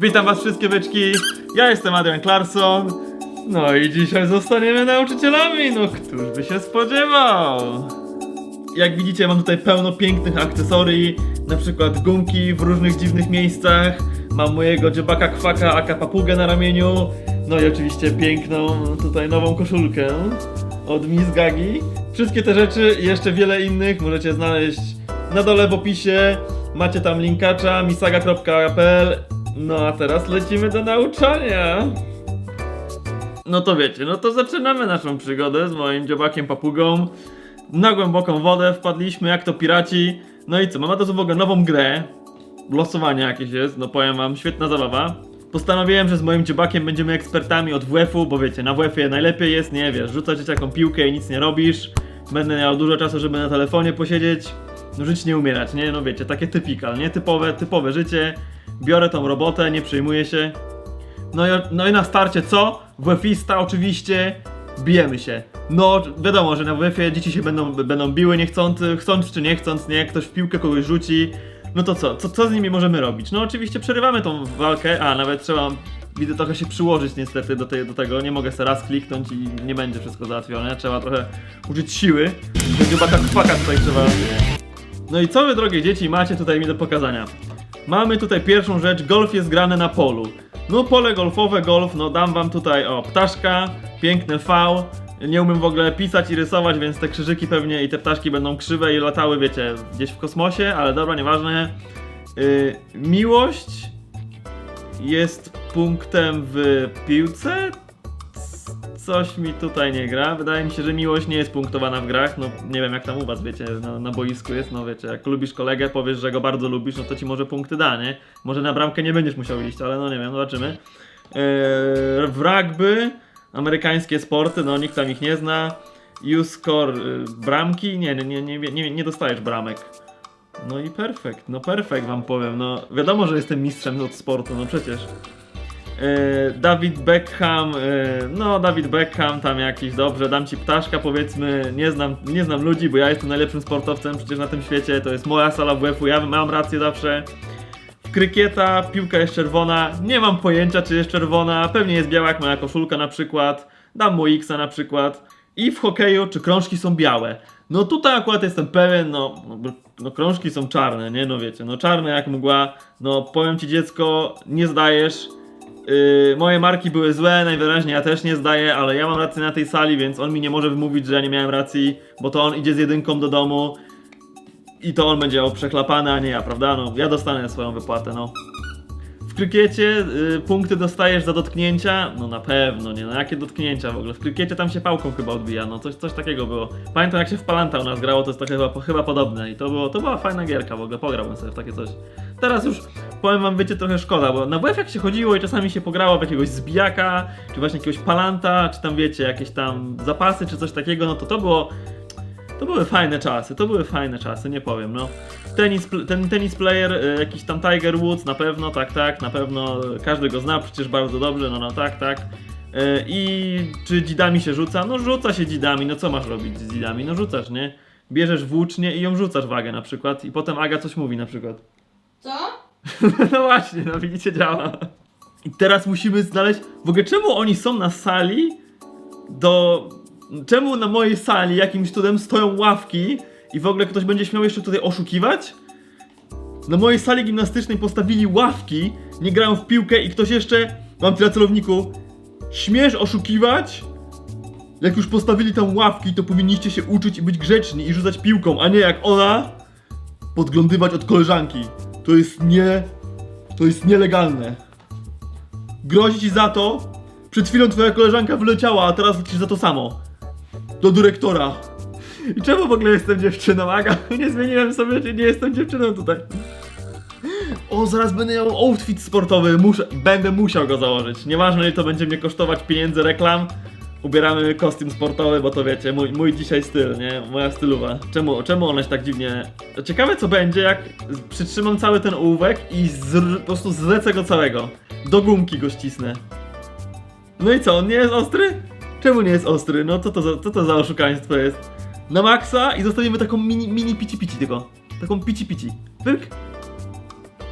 Witam was wszystkie byczki, ja jestem Adrian Clarkson. No i dzisiaj zostaniemy nauczycielami, no któż by się spodziewał? Jak widzicie mam tutaj pełno pięknych akcesorii, na przykład gumki w różnych dziwnych miejscach, mam mojego dziobaka kwaka aka papugę na ramieniu, no i oczywiście piękną tutaj nową koszulkę od Miss Gagi. Wszystkie te rzeczy i jeszcze wiele innych możecie znaleźć na dole w opisie. Macie tam linkacza misaga.pl No a teraz lecimy do nauczania. No to wiecie, no to zaczynamy naszą przygodę z moim dziobakiem papugą. Na głęboką wodę wpadliśmy jak to piraci. No i co, mamy teraz w ogóle nową grę. Losowanie jakieś jest, no powiem wam, świetna zabawa. Postanowiłem, że z moim dziobakiem będziemy ekspertami od WF-u, bo wiecie, na WF-ie najlepiej jest, nie wiesz, rzucać dzieciakom piłkę i nic nie robisz. Będę miał dużo czasu, żeby na telefonie posiedzieć. No żyć nie umierać, nie? No wiecie, takie typikal, nie? Typowe, typowe życie. Biorę tą robotę, nie przejmuję się. No i, no i na starcie co? WF-ista oczywiście, bijemy się. No wiadomo, że na WF-ie dzieci się będą, będą biły niechcący, chcąc czy nie chcąc, nie? Ktoś w piłkę kogoś rzuci. No to co? co? Co z nimi możemy robić? No oczywiście przerywamy tą walkę, a nawet trzeba widzę trochę się przyłożyć niestety do, tej, do tego. Nie mogę sobie raz kliknąć i nie będzie wszystko załatwione. Trzeba trochę użyć siły. Chyba tak tutaj trzeba. No i co wy drogie dzieci macie tutaj mi do pokazania? Mamy tutaj pierwszą rzecz, golf jest grany na polu. No pole golfowe, golf, no dam wam tutaj, o, ptaszka, piękne V. Nie umiem w ogóle pisać i rysować, więc te krzyżyki pewnie i te ptaszki będą krzywe i latały, wiecie, gdzieś w kosmosie, ale dobra, nieważne. Yy, miłość jest punktem w piłce? Coś mi tutaj nie gra. Wydaje mi się, że miłość nie jest punktowana w grach. No nie wiem jak tam u was, wiecie, na, na boisku jest, no wiecie, jak lubisz kolegę, powiesz, że go bardzo lubisz, no to ci może punkty da, nie? Może na bramkę nie będziesz musiał iść, ale no nie wiem, zobaczymy. Eee, w rugby, amerykańskie sporty, no nikt tam ich nie zna. You score y, bramki? Nie, nie, nie, nie, nie, nie dostajesz bramek. No i perfekt, no perfekt wam powiem, no wiadomo, że jestem mistrzem od sportu, no przecież. E, Dawid Beckham, e, no Dawid Beckham tam jakiś, dobrze, dam ci ptaszka powiedzmy, nie znam, nie znam ludzi, bo ja jestem najlepszym sportowcem przecież na tym świecie, to jest moja sala WF-u, ja mam rację zawsze. W krykieta piłka jest czerwona, nie mam pojęcia czy jest czerwona, pewnie jest biała jak moja koszulka na przykład, dam mu X na przykład. I w hokeju czy krążki są białe. No tutaj akurat jestem pewien, no, no, no krążki są czarne, nie? No wiecie, no czarne jak mgła, no powiem ci dziecko, nie zdajesz, Yy, moje marki były złe, najwyraźniej ja też nie zdaję, ale ja mam rację na tej sali, więc on mi nie może wymówić, że ja nie miałem racji, bo to on idzie z jedynką do domu i to on będzie miał przechlapane, a nie ja, prawda? No, ja dostanę swoją wypłatę, no. Krykiecie y, punkty dostajesz za dotknięcia? No na pewno, nie? No jakie dotknięcia w ogóle? W krykiecie tam się pałką chyba odbija, no coś, coś takiego było. Pamiętam jak się w Palanta u nas grało, to jest to chyba, chyba podobne i to, było, to była fajna gierka w ogóle, pograłbym sobie w takie coś. Teraz już powiem wam, wiecie, trochę szkoda, bo na WF jak się chodziło i czasami się pograło w jakiegoś zbijaka, czy właśnie jakiegoś Palanta, czy tam wiecie, jakieś tam zapasy, czy coś takiego, no to to było... To były fajne czasy, to były fajne czasy, nie powiem, no. Tenis, ten tenis player, y, jakiś tam Tiger Woods, na pewno, tak, tak, na pewno, każdy go zna przecież bardzo dobrze, no, no, tak, tak. Y, I czy dzidami się rzuca? No rzuca się dzidami, no co masz robić z dzidami? No rzucasz, nie? Bierzesz włócznię i ją rzucasz wagę na przykład i potem Aga coś mówi na przykład. Co? No właśnie, no widzicie, działa. I teraz musimy znaleźć. W ogóle czemu oni są na sali do. Czemu na mojej sali jakimś cudem stoją ławki i w ogóle ktoś będzie śmiał jeszcze tutaj oszukiwać? Na mojej sali gimnastycznej postawili ławki, nie grają w piłkę i ktoś jeszcze. Mam tyle celowniku. Śmiesz oszukiwać? Jak już postawili tam ławki, to powinniście się uczyć i być grzeczni i rzucać piłką, a nie jak ona podglądywać od koleżanki. To jest nie. To jest nielegalne. Grozi ci za to. Przed chwilą twoja koleżanka wyleciała, a teraz lecisz za to samo. Do dyrektora. I czemu w ogóle jestem dziewczyną, Aga? Nie zmieniłem sobie, że nie jestem dziewczyną tutaj. O, zaraz będę miał outfit sportowy. Muszę, będę musiał go założyć. Nieważne, ile to będzie mnie kosztować pieniędzy, reklam. Ubieramy kostium sportowy, bo to wiecie, mój, mój dzisiaj styl, nie? Moja stylowa. Czemu, czemu ona się tak dziwnie... Ciekawe co będzie, jak przytrzymam cały ten ołówek i zr, po prostu zlecę go całego. Do gumki go ścisnę. No i co, on nie jest ostry? Czemu nie jest ostry? No co to za, co to za oszukaństwo jest? Na maksa i zostawimy taką mini, mini pici pici tylko. Taką pici pici. Pyk.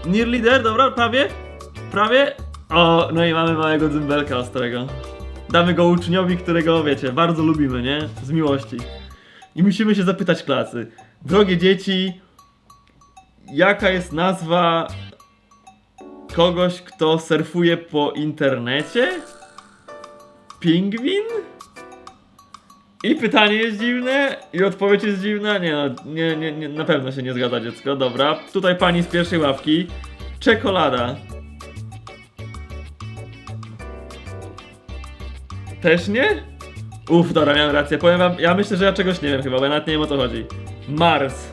Near leader, dobra, prawie? prawie? O, no i mamy małego dzymbelka ostrego. Damy go uczniowi, którego, wiecie, bardzo lubimy, nie? Z miłości. I musimy się zapytać klasy. Drogie dzieci, jaka jest nazwa kogoś, kto surfuje po internecie? Pingwin? I pytanie jest dziwne, i odpowiedź jest dziwna. Nie no, nie, nie, nie, na pewno się nie zgadza dziecko. Dobra, tutaj pani z pierwszej ławki. Czekolada. Też nie? Uff, dobra, miałem rację. Powiem wam, ja myślę, że ja czegoś nie wiem chyba, bo ja nawet nie wiem o co chodzi. Mars.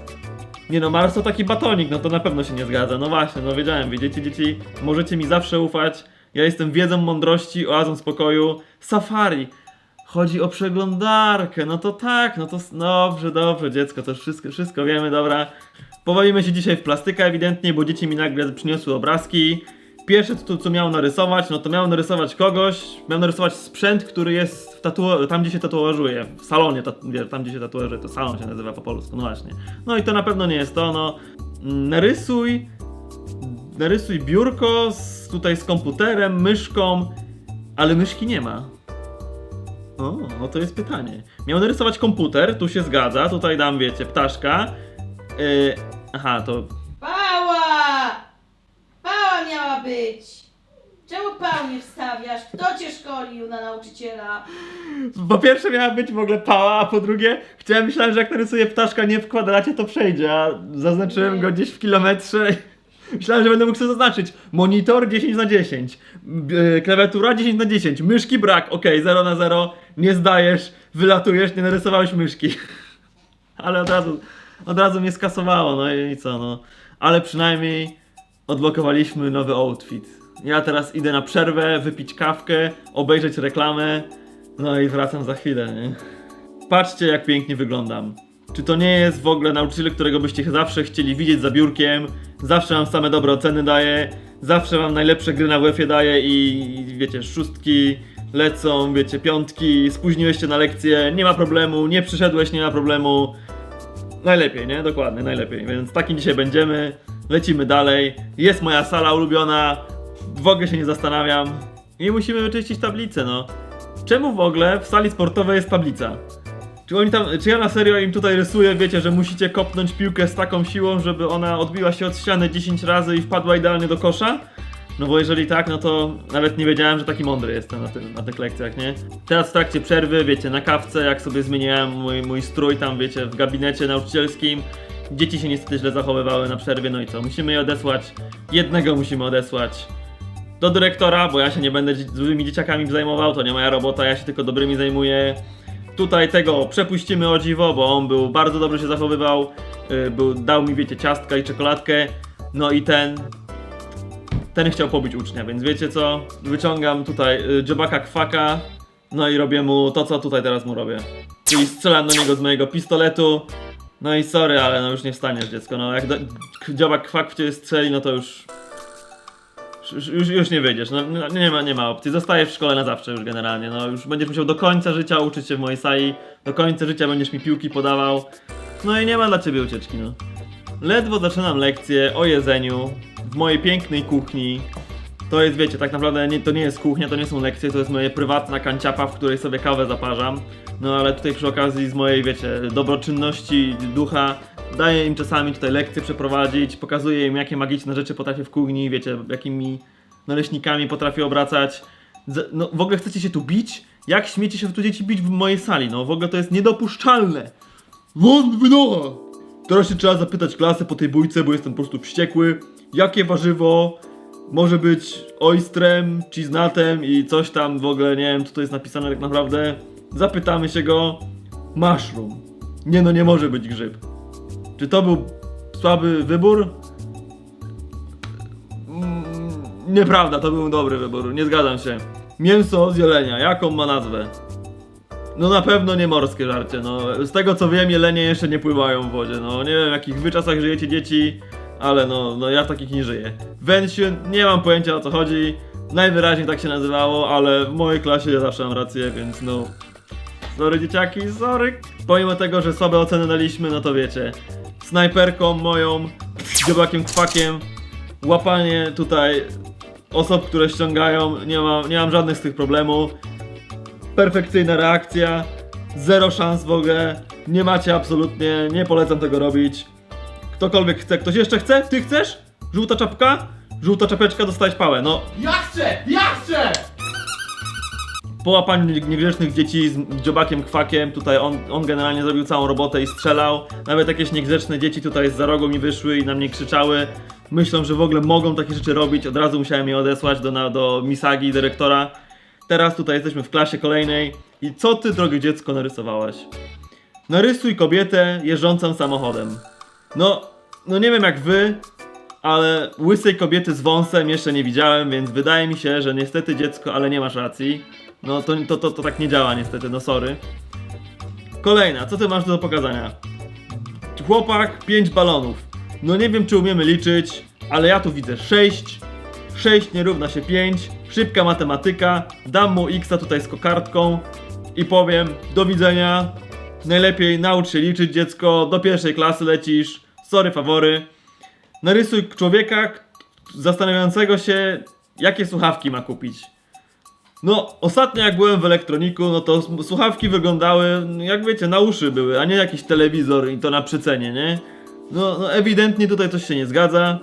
Nie no, Mars to taki batonik, no to na pewno się nie zgadza. No właśnie, no wiedziałem, widzicie dzieci, możecie mi zawsze ufać. Ja jestem wiedzą mądrości, oazą spokoju. Safari. Chodzi o przeglądarkę, no to tak, no to dobrze, dobrze, dziecko, to wszystko, wszystko wiemy, dobra. Pobawimy się dzisiaj w plastykę ewidentnie, bo dzieci mi nagle przyniosły obrazki. Pierwsze co, co miał narysować, no to miał narysować kogoś, miał narysować sprzęt, który jest w tatuo- tam gdzie się tatuażuje, w salonie, tat- wie, tam gdzie się tatuażuje, to salon się nazywa po polsku, no właśnie. No i to na pewno nie jest to, no. Mm, Narysuj, narysuj biurko z, tutaj z komputerem, myszką, ale myszki nie ma. O, no to jest pytanie. Miał narysować komputer, tu się zgadza, tutaj dam, wiecie, ptaszka. Yy, aha, to Pała! Pała miała być! Czemu pał nie wstawiasz? Kto cię szkolił na nauczyciela? Po pierwsze miała być w ogóle pała, a po drugie chciałem, myślałem, że jak narysuję ptaszka nie w kwadracie, to przejdzie, a zaznaczyłem go gdzieś w kilometrze. Myślałem, że będę mógł sobie zaznaczyć. Monitor 10 na 10, yy, klawiatura 10 na 10, myszki brak, okej, 0 na 0, nie zdajesz, wylatujesz, nie narysowałeś myszki. Ale od razu, od razu mnie skasowało, no i co, no. Ale przynajmniej odblokowaliśmy nowy outfit. Ja teraz idę na przerwę, wypić kawkę, obejrzeć reklamę, no i wracam za chwilę, nie? Patrzcie, jak pięknie wyglądam. Czy to nie jest w ogóle nauczyciel, którego byście zawsze chcieli widzieć za biurkiem? Zawsze wam same dobre oceny daje, zawsze wam najlepsze gry na WF-ie daje i, i wiecie, szóstki lecą, wiecie, piątki, spóźniłeś się na lekcję, nie ma problemu, nie przyszedłeś, nie ma problemu. Najlepiej, nie? Dokładnie, najlepiej. Więc takim dzisiaj będziemy. Lecimy dalej. Jest moja sala ulubiona. W ogóle się nie zastanawiam. I musimy wyczyścić tablicę, no. Czemu w ogóle w sali sportowej jest tablica? Czy oni tam, czy ja na serio im tutaj rysuję, wiecie, że musicie kopnąć piłkę z taką siłą, żeby ona odbiła się od ściany 10 razy i wpadła idealnie do kosza? No bo jeżeli tak, no to nawet nie wiedziałem, że taki mądry jestem na, tym, na tych lekcjach, nie? Teraz w trakcie przerwy, wiecie, na kawce, jak sobie zmieniałem mój, mój strój tam, wiecie, w gabinecie nauczycielskim, dzieci się niestety źle zachowywały na przerwie, no i co? Musimy je odesłać, jednego musimy odesłać do dyrektora, bo ja się nie będę złymi dzieciakami zajmował, to nie moja robota, ja się tylko dobrymi zajmuję. Tutaj tego przepuścimy o dziwo, bo on był bardzo dobrze się zachowywał, yy, był, dał mi, wiecie, ciastka i czekoladkę, no i ten, ten chciał pobić ucznia, więc wiecie co? Wyciągam tutaj y, dziobaka kwaka, no i robię mu to, co tutaj teraz mu robię. Czyli strzelam do niego z mojego pistoletu. No i sorry, ale no już nie wstaniesz dziecko, no jak do, dziobak kwak w ciebie strzeli, no to już... Już, już, nie wyjdziesz, no, no, nie, ma, nie ma opcji. Zostajesz w szkole na zawsze już generalnie, no już będziesz musiał do końca życia uczyć się w mojej sali, do końca życia będziesz mi piłki podawał. No i nie ma dla ciebie ucieczki, no. Ledwo zaczynam lekcję o jedzeniu w mojej pięknej kuchni. To jest, wiecie, tak naprawdę nie, to nie jest kuchnia, to nie są lekcje, to jest moja prywatna kanciapa, w której sobie kawę zaparzam. No ale tutaj przy okazji z mojej, wiecie, dobroczynności ducha daję im czasami tutaj lekcje przeprowadzić, pokazuję im jakie magiczne rzeczy potrafię w kuchni, wiecie, jakimi naleśnikami potrafię obracać. No w ogóle chcecie się tu bić? Jak śmiecie się tu dzieci bić w mojej sali? No w ogóle to jest niedopuszczalne. Won wynocha! Teraz się trzeba zapytać klasy po tej bójce, bo jestem po prostu wściekły. Jakie warzywo może być oystrem, cheesenutem i coś tam w ogóle, nie wiem co to jest napisane tak naprawdę. Zapytamy się go. Mushroom. Nie no, nie może być grzyb. Czy to był słaby wybór? Mm, Nieprawda, to był dobry wybór, nie zgadzam się. Mięso z jelenia, jaką ma nazwę? No na pewno nie morskie żarcie, no. Z tego co wiem, jelenie jeszcze nie pływają w wodzie, no. Nie wiem w jakich wy czasach żyjecie dzieci, ale no, no ja takich nie żyję. Węsiu, nie mam pojęcia o co chodzi. Najwyraźniej tak się nazywało, ale w mojej klasie ja zawsze mam rację, więc no... Sorry dzieciaki, sorry. Pomimo tego, że słabe oceny daliśmy, no to wiecie. Snajperką moją, dziobakiem cwakiem, łapanie tutaj osób, które ściągają, nie mam, nie mam żadnych z tych problemów. Perfekcyjna reakcja, zero szans w ogóle, nie macie absolutnie, nie polecam tego robić. Ktokolwiek chce, ktoś jeszcze chce? Ty chcesz? Żółta czapka? Żółta czapeczka, dostałeś pałę, no Ja chcę! Ja chcę! po łapaniu nie- niegrzecznych dzieci z dziobakiem kwakiem, tutaj on, on generalnie zrobił całą robotę i strzelał. Nawet jakieś niegrzeczne dzieci tutaj z za rogu mi wyszły i na mnie krzyczały. Myślą, że w ogóle mogą takie rzeczy robić. Od razu musiałem je odesłać do, na, do Misagi, dyrektora. Teraz tutaj jesteśmy w klasie kolejnej. I co ty, drogie dziecko, narysowałaś? Narysuj kobietę jeżdżącą samochodem. No, no nie wiem jak wy, ale łysej kobiety z wąsem jeszcze nie widziałem, więc wydaje mi się, że niestety dziecko, ale nie masz racji. No to, to, to, to tak nie działa niestety, no sorry. Kolejna, co ty masz do pokazania? Chłopak, 5 balonów. No nie wiem czy umiemy liczyć, ale ja tu widzę 6. 6 nie równa się 5. Szybka matematyka. Dam mu X tutaj z kokardką i powiem do widzenia. Najlepiej naucz się liczyć dziecko, do pierwszej klasy lecisz. Sorry fawory. Narysuj człowieka zastanawiającego się, jakie słuchawki ma kupić. No, ostatnio jak byłem w elektroniku, no to słuchawki wyglądały, jak wiecie, na uszy były, a nie jakiś telewizor i to na przecenie, nie? No, no ewidentnie tutaj coś się nie zgadza.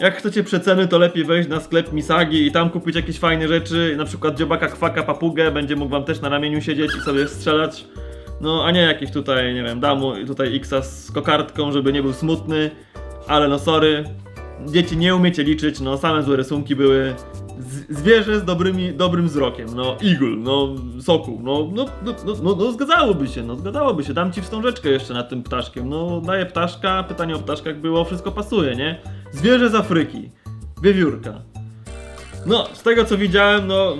Jak chcecie przeceny, to lepiej wejść na sklep Misagi i tam kupić jakieś fajne rzeczy, na przykład dziobaka, kwaka, papugę, będzie mógł wam też na ramieniu siedzieć i sobie strzelać. No, a nie jakiś tutaj, nie wiem, damu tutaj Xa z kokardką, żeby nie był smutny, ale no sorry, dzieci nie umiecie liczyć, no same złe rysunki były. Z zwierzę z dobrymi, dobrym wzrokiem, no igl, no sokół, no, no, no, no, no, no zgadzałoby się, no zgadzałoby się, dam ci wstążeczkę jeszcze nad tym ptaszkiem, no daję ptaszka, pytanie o ptaszkach było, wszystko pasuje, nie? Zwierzę z Afryki, wiewiórka. No, z tego co widziałem, no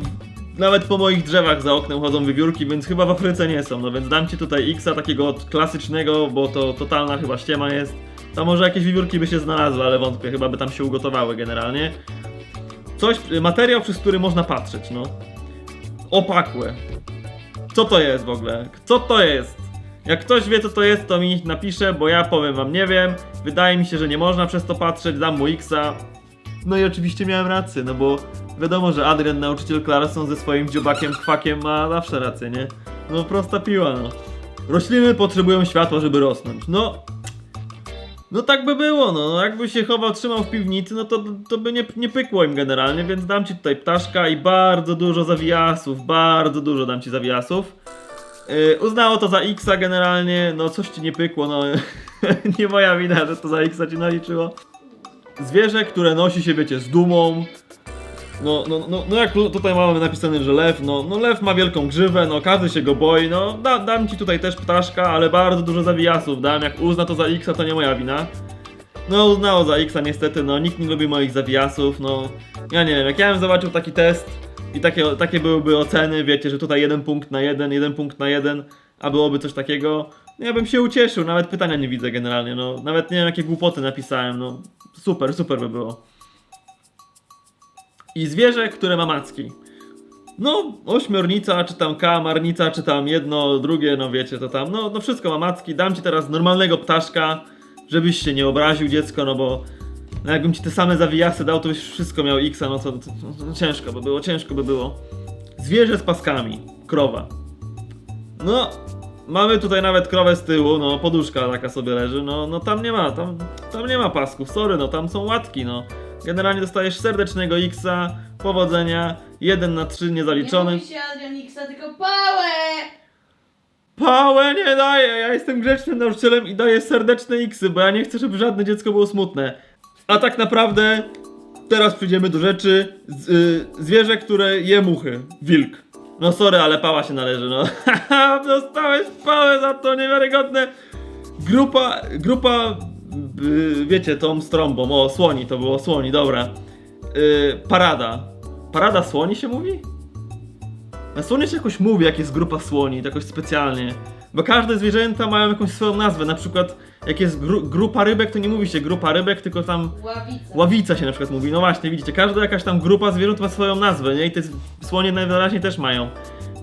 nawet po moich drzewach za oknem chodzą wiewiórki, więc chyba w Afryce nie są, no więc dam ci tutaj Xa takiego klasycznego, bo to totalna chyba ściema jest. Tam może jakieś wiewiórki by się znalazły, ale wątpię, chyba by tam się ugotowały generalnie. Coś, materiał, przez który można patrzeć, no. Opakłe. Co to jest w ogóle? Co to jest? Jak ktoś wie co to jest, to mi napisze, bo ja powiem wam nie wiem. Wydaje mi się, że nie można przez to patrzeć, dam mu Xa. No i oczywiście miałem rację, no bo wiadomo, że Adrian, nauczyciel Clarkson ze swoim dziobakiem, kwakiem ma zawsze rację, nie? No prosta piła, no. Rośliny potrzebują światła, żeby rosnąć. No, no tak by było, no. no jakby się chował, trzymał w piwnicy, no to, to by nie, nie pykło im generalnie, więc dam ci tutaj ptaszka i bardzo dużo zawiasów, bardzo dużo dam ci zawiasów. Yy, uznało to za Xa generalnie, no coś ci nie pykło, no nie moja wina, że to za Xa ci naliczyło. Zwierzę, które nosi się, wiecie, z dumą. No, no, no, no jak tutaj mamy napisane, że lew, no, no lew ma wielką grzywę, no każdy się go boi, no. Da, dam ci tutaj też ptaszka, ale bardzo dużo zawijasów dam, jak uzna to za X, to nie moja wina. No uznało za X, niestety, no nikt nie lubi moich zawijasów, no. Ja nie wiem, jak ja bym zobaczył taki test i takie, takie byłyby oceny, wiecie, że tutaj jeden punkt na jeden, jeden punkt na jeden, a byłoby coś takiego, no ja bym się ucieszył, nawet pytania nie widzę generalnie, no. Nawet nie wiem jakie głupoty napisałem, no. Super, super by było. I zwierzę, które ma macki. No, ośmiornica, czy tam kamarnica, czy tam jedno, drugie, no wiecie, to tam, no, no wszystko ma macki. Dam ci teraz normalnego ptaszka, żebyś się nie obraził dziecko, no bo no jakbym ci te same zawijasy dał, to byś wszystko miał X, no to ciężko by było, ciężko by było. Zwierzę z paskami, krowa. No, mamy tutaj nawet krowę z tyłu, no poduszka taka sobie leży, no, no tam nie ma, tam, tam nie ma pasków, sorry, no tam są łatki, no. Generalnie dostajesz serdecznego Xa, powodzenia, 1 na 3 Nie niezaliczony. mówi się Adrian Xa, tylko pałę! Pałę nie daję, ja jestem grzecznym nauczycielem i daję serdeczne Xy, bo ja nie chcę, żeby żadne dziecko było smutne. A tak naprawdę, teraz przejdziemy do rzeczy, z, y, zwierzę, które je muchy, wilk. No sorry, ale pała się należy, no. Dostałeś pałę za to, niewiarygodne. Grupa, grupa, wiecie, tą strąbą, o, słoni, to było słoni, dobra. Y, parada. Parada słoni się mówi? Na słonie się jakoś mówi, jak jest grupa słoni, to jakoś specjalnie. Bo każde zwierzęta mają jakąś swoją nazwę. Na przykład, jak jest gru grupa rybek, to nie mówi się grupa rybek, tylko tam Ławica. ławica się na przykład mówi. No właśnie, widzicie, każda jakaś tam grupa zwierząt ma swoją nazwę, nie? I te słonie najwyraźniej też mają.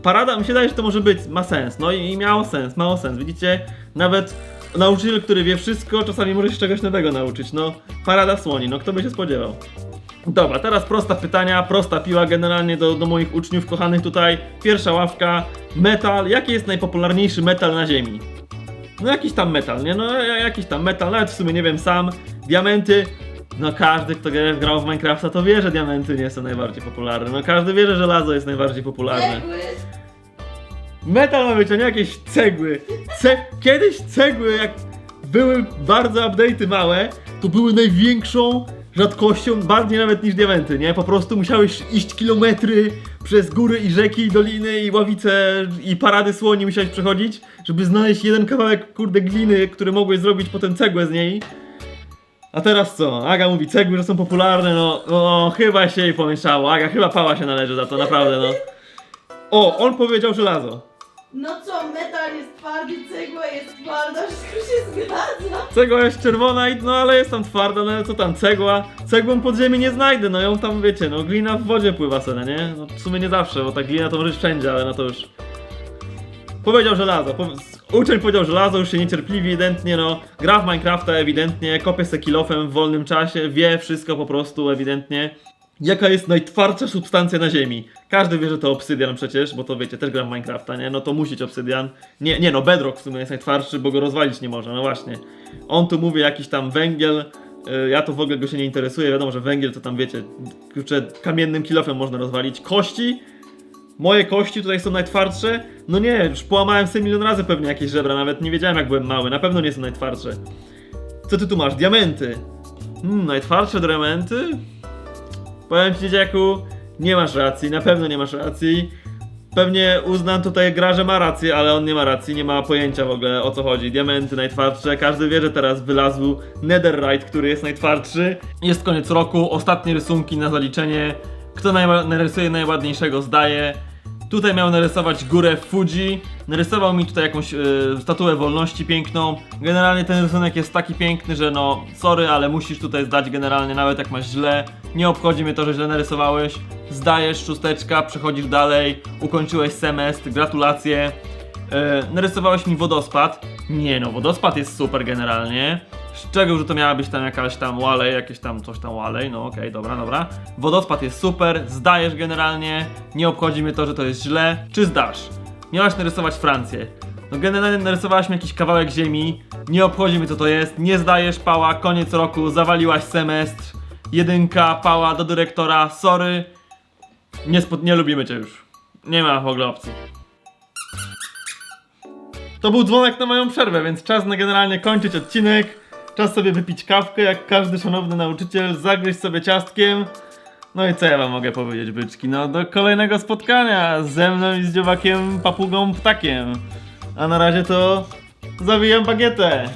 Parada, mi się wydaje, że to może być, ma sens. No i, i miało sens, mało sens. Widzicie, nawet nauczyciel, który wie wszystko, czasami może się czegoś nowego nauczyć. No, parada słoni, no kto by się spodziewał. Dobra, teraz prosta pytania, prosta piła generalnie do, do moich uczniów kochanych tutaj. Pierwsza ławka, metal. Jaki jest najpopularniejszy metal na ziemi? No jakiś tam metal, nie? No ja- jakiś tam metal, nawet w sumie nie wiem sam. Diamenty. No każdy, kto gra- grał w Minecrafta, to wie, że diamenty nie są najbardziej popularne. No każdy wie, że żelazo jest najbardziej popularne. Metal ma być, a nie jakieś cegły. Ce Kiedyś cegły, jak były bardzo update'y małe, to były największą rzadkością, bardziej nawet niż diamenty, nie? Po prostu musiałeś iść kilometry przez góry i rzeki, i doliny, i ławice, i parady słoni musiałeś przechodzić, żeby znaleźć jeden kawałek, kurde, gliny, który mogłeś zrobić potem cegłę z niej. A teraz co? Aga mówi cegły, że są popularne, no, no chyba się jej pomieszało. Aga chyba pała się należy za to, naprawdę, no. O, on powiedział żelazo. No co, metal jest twardy, cegła jest twarda, wszystko się zgadza. Cegła jest czerwona, i no ale jest tam twarda, no ale co tam, cegła? Cegłą pod ziemi nie znajdę, no ją tam wiecie, no glina w wodzie pływa sobie, nie? No w sumie nie zawsze, bo ta glina to może wszędzie, ale no to już... Powiedział żelazo, po... uczeń powiedział żelazo, już się niecierpliwi ewidentnie, no gra w Minecrafta ewidentnie, kopie se kilofem w wolnym czasie, wie wszystko po prostu ewidentnie. Jaka jest najtwardsza substancja na ziemi? Każdy wie, że to obsydian przecież, bo to wiecie, też gram w Minecrafta, nie? No to musi być obsydian. Nie, nie no, bedrock w sumie jest najtwardszy, bo go rozwalić nie można, no właśnie. On tu mówi jakiś tam węgiel, y, ja to w ogóle go się nie interesuje, wiadomo, że węgiel to tam wiecie, kurczę, kamiennym kilofem można rozwalić. Kości? Moje kości tutaj są najtwardsze? No nie, już połamałem sobie milion razy pewnie jakieś żebra, nawet nie wiedziałem jak byłem mały, na pewno nie są najtwardsze. Co ty tu masz? Diamenty. Hmm, najtwardsze diamenty? Powiem ci, dzieciaku, nie masz racji, na pewno nie masz racji. Pewnie uznam tutaj gra, że ma rację, ale on nie ma racji, nie ma pojęcia w ogóle o co chodzi. Diamenty najtwardsze, każdy wie, że teraz wylazł Netherite, który jest najtwardszy. Jest koniec roku, ostatnie rysunki na zaliczenie. Kto narysuje najładniejszego zdaje. Tutaj miał narysować górę Fuji. Narysował mi tutaj jakąś y, statuę wolności piękną. Generalnie ten rysunek jest taki piękny, że no, sorry, ale musisz tutaj zdać generalnie, nawet jak masz źle. Nie obchodzi mnie to, że źle narysowałeś. Zdajesz szósteczka, przechodzisz dalej, ukończyłeś semestr, gratulacje. E, narysowałeś mi wodospad. Nie no, wodospad jest super generalnie. Z czego, że to miała być tam jakaś tam walej, jakieś tam coś tam walej, no okej, dobra, dobra. Wodospad jest super, zdajesz generalnie, nie obchodzi mnie to, że to jest źle. Czy zdasz? Miałaś narysować Francję. No generalnie narysowałaś mi jakiś kawałek ziemi, nie obchodzi mnie co to jest, nie zdajesz pała, koniec roku, zawaliłaś semestr, jedynka, pała do dyrektora, sorry. Nie, spo- nie lubimy cię już. Nie ma w ogóle opcji. To był dzwonek na moją przerwę, więc czas na generalnie kończyć odcinek. Czas sobie wypić kawkę, jak każdy szanowny nauczyciel, zagryźć sobie ciastkiem. No i co ja wam mogę powiedzieć, byczki? No do kolejnego spotkania ze mną i z dziowakiem, papugą, ptakiem. A na razie to zawijam bagietę.